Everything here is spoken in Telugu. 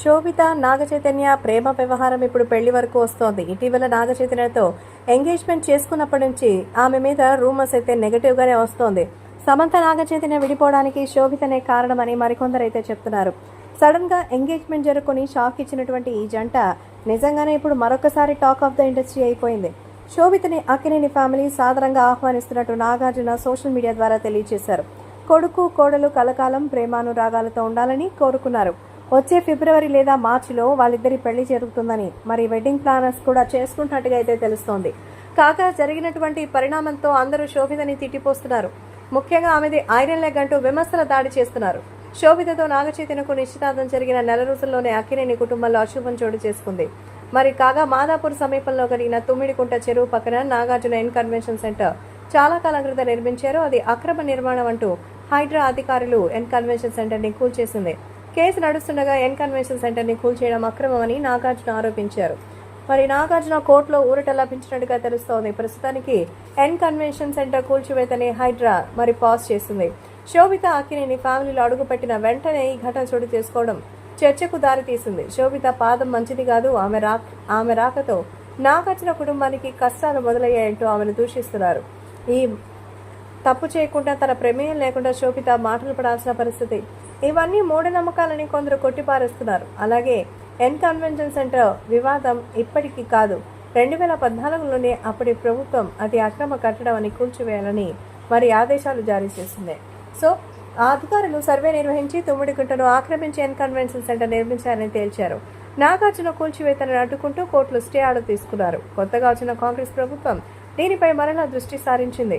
శోభిత నాగచైతన్య ప్రేమ వ్యవహారం ఇప్పుడు పెళ్ళి వరకు వస్తోంది. ఇటీవల నాగచైతన్యతో ఎంగేజ్మెంట్ చేసుకున్నప్పటి నుంచి ఆమె మీద రూమర్స్ అయితే నెగటివ్గానే వస్తోంది. సమంత నాగచైతన్య విడిపోవడానికి శోభితనే కారణమని మరికొందరైతే చెప్తున్నారు. సడన్గా ఎంగేజ్మెంట్ జరుపుకొని షాక్ ఇచ్చినటువంటి ఈ జంట నిజంగానే ఇప్పుడు మరొకసారి టాక్ ఆఫ్ ద ఇండస్ట్రీ అయిపోయింది. శోభితని అక్కినేని ఫ్యామిలీ సాధారణంగా ఆహ్వానిస్తున్నట్టు నాగార్జున సోషల్ మీడియా ద్వారా తెలియజేశారు. కొడుకు కోడలు కలకాలం ప్రేమానురాగాలతో ఉండాలని కోరుకున్నారు. వచ్చే ఫిబ్రవరి లేదా మార్చిలో వాళ్ళిద్దరి పెళ్ళి జరుగుతుందని మరి వెడ్డింగ్ ప్లానర్స్ కూడా చేసుకుంటున్నట్టుగా అయితే తెలుస్తోంది. కాగా జరిగినటువంటి పరిణామంతో అందరూ శోభితని తిట్టిపోస్తున్నారు. ముఖ్యంగా ఆమెది ఐరన్ లెగ్ అంటూ విమర్శల దాడి చేస్తున్నారు. శోభితతో నాగచైతన్యకు నిశ్చితార్థం జరిగిన నెల రోజుల్లోనే అక్కినేని కుటుంబంలో అశుభం చోటు చేసుకుంది. మరి కాగా మాదాపూర్ సమీపంలో కలిగిన తుమ్మిడికుంట చెరువు పక్కన నాగార్జున ఎన్ కన్వెన్షన్ సెంటర్ చాలా కాలం క్రితం నిర్మించారు. అది అక్రమ నిర్మాణం అంటూ హైడ్రా అధికారులు ఎన్ కన్వెన్షన్ సెంటర్ని కూల్చేసింది. కేసు నడుస్తుండగా ఎన్ కన్వెన్షన్ సెంటర్ని కూల్చేయడం అక్రమమని నాగార్జున ఆరోపించారు. మరి నాగార్జున కోర్టులో ఊరట లభించినట్టుగా తెలుస్తోంది. ప్రస్తుతానికి ఎన్ కన్వెన్షన్ సెంటర్ కూల్చివేతని హైడ్రా మరి పాజ్ చేసింది. శోభిత అక్కినేని ఫ్యామిలీలో అడుగుపెట్టిన వెంటనే ఈ ఘటన చోటు చేసుకోవడం చర్చకు దారితీసింది. శోభిత పాదం మంచిది కాదు ఆమె రా ఆమె రాకతో నాగార్జున కుటుంబానికి కష్టాలు మొదలయ్యాయంటూ ఆమెను దూషిస్తున్నారు. ఈ తప్పు చేయకుండా తన ప్రమేయం లేకుండా శోభిత మాటలు పడాల్సిన పరిస్థితి. ఇవన్నీ మూఢనమ్మకాలని కొందరు కొట్టిపారేస్తున్నారు. అలాగే ఎన్ కన్వెన్షన్ సెంటర్ వివాదం ఇప్పటికీ కాదు. రెండు వేల పద్నాలుగులోనే అప్పటి ప్రభుత్వం అతి అక్రమ కట్టడం అని కూల్చివేయాలని మరి ఆదేశాలు జారీ చేసింది. సో ఆ అధికారులు సర్వే నిర్వహించి తుమ్మిడిగుంటను ఆక్రమించి ఎన్ కన్వెన్షన్ సెంటర్ నిర్మించారని తేల్చారు. నాగార్జున కూల్చివేతను అడ్డుకుంటూ కోర్టులు స్టే ఆర్డర్ తీసుకున్నారు. కొత్తగా వచ్చిన కాంగ్రెస్ ప్రభుత్వం దీనిపై మరలా దృష్టి సారించింది.